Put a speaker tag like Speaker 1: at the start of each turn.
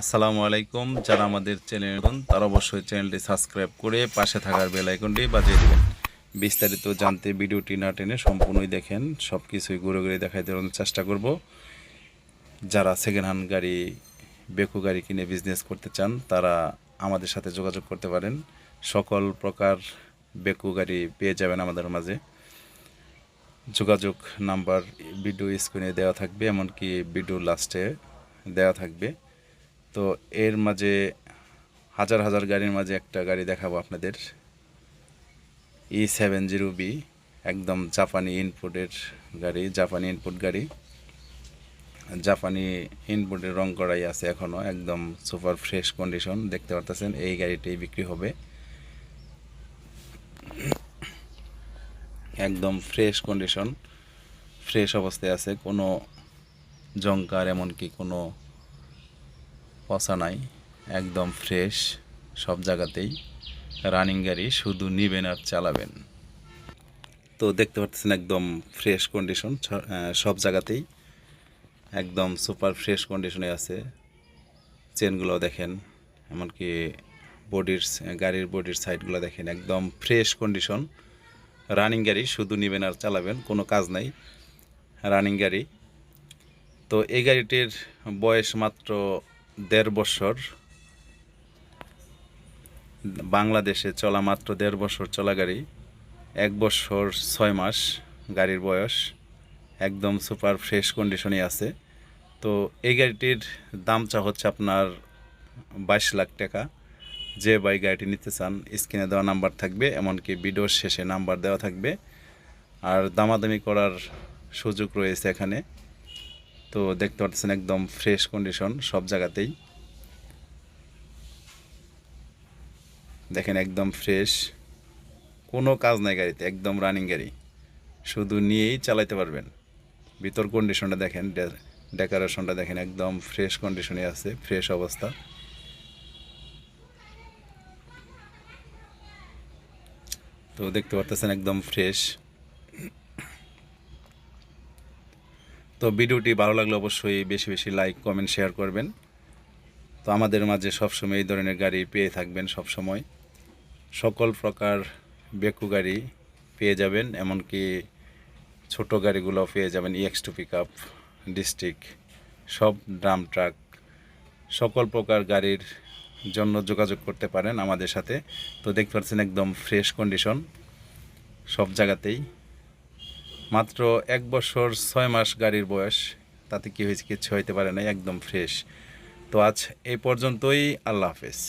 Speaker 1: আসসালামু আলাইকুম। যারা আমাদের চ্যানেল তারা অবশ্যই চ্যানেলটি সাবস্ক্রাইব করে পাশে থাকার বেল আইকনটি বাজিয়ে দেবেন। বিস্তারিত জানতে ভিডিওটি না টেনে সম্পূর্ণই দেখেন। সব কিছুই ঘুরে ঘুরে দেখাই দেওয়ার চেষ্টা করব। যারা সেকেন্ড হ্যান্ড গাড়ি, বেকু গাড়ি কিনে বিজনেস করতে চান, তারা আমাদের সাথে যোগাযোগ করতে পারেন। সকল প্রকার বেকু গাড়ি পেয়ে যাবেন আমাদের মাঝে। যোগাযোগ নাম্বার ভিডিও স্ক্রিনে দেওয়া থাকবে, এমনকি ভিডিও লাস্টে দেওয়া থাকবে। তো এর মাঝে হাজার হাজার গাড়ির মাঝে একটা গাড়ি দেখাবো আপনাদের। ই সেভেন জিরো বি একদম জাপানি ইনপুটের গাড়ি, জাপানি ইনপুট গাড়ি। জাপানি ইনপুটের রং করাই আছে এখনও একদম সুপার ফ্রেশ কন্ডিশন দেখতে পারতেছেন, এই গাড়িটাই বিক্রি হবে। একদম ফ্রেশ কন্ডিশন ফ্রেশ অবস্থায় আছে, কোনো জঙ্কার এমনকি কোনো পচা নাই, একদম ফ্রেশ সব জায়গাতেই। রানিং গাড়ি, শুধু নিবেন আর চালাবেন। তো দেখতে পাচ্ছেন একদম ফ্রেশ কন্ডিশন সব জায়গাতেই। একদম সুপার ফ্রেশ কন্ডিশনে আছে। চেনগুলো দেখেন, এমনকি বডির গাড়ির বডির সাইডগুলো দেখেন, একদম ফ্রেশ কন্ডিশন রানিং গাড়ি, শুধু নেবেন আর চালাবেন, কোনো কাজ নাই। রানিং গাড়ি। তো এই গাড়িটির বয়স মাত্র দেড় বছর বাংলাদেশে চলা মাত্র দেড় বছর চলা গাড়ি এক বছর ছয় মাস গাড়ির বয়স, একদম সুপার ফ্রেশ কন্ডিশনে আছে। তো এই গাড়িটির দাম চা হচ্ছে আপনার বাইশ লাখ টাকা। যে বাই গাড়িটি নিতে চান, স্ক্রিনে দেওয়া নাম্বার থাকবে, এমনকি ভিডিওর শেষে নাম্বার দেওয়া থাকবে। আর দামাদামি করার সুযোগ রয়েছে এখানে। তো দেখতে পাচ্ছেন একদম ফ্রেশ কন্ডিশন সব জায়গাতেই। দেখেন একদম ফ্রেশ কোনো কাজ নাই গাড়িতে, একদম রানিং গাড়ি। শুধু নিয়েই চালাতে পারবেন। ভিতর কন্ডিশনটা দেখেন ডেকোরেশনটা দেখেন একদম ফ্রেশ কন্ডিশনে আছে ফ্রেশ অবস্থা। তো দেখতে পাচ্ছেন একদম ফ্রেশ তো ভিডিওটি ভালো লাগলে অবশ্যই বেশি বেশি লাইক কমেন্ট শেয়ার করবেন। তো আমাদের মাঝে সবসময় এই ধরনের গাড়ি পেয়ে থাকবেন সব সময় সকল প্রকার বেকু গাড়ি পেয়ে যাবেন, এমনকি ছোট গাড়িগুলো পেয়ে যাবেন E X two pick up district সব ড্রাম ট্রাক সকল প্রকার গাড়ির জন্য যোগাযোগ করতে পারেন আমাদের সাথে। তো দেখতে পাচ্ছেন একদম ফ্রেশ কন্ডিশন সব জায়গাতেই। মাত্র এক বছর ছয় মাস গাড়ির বয়স, তাতে কি হয়েছে, কিচ্ছু হইতে পারে না একদম ফ্রেশ তো আজ এই পর্যন্তই, আল্লাহ হাফেজ।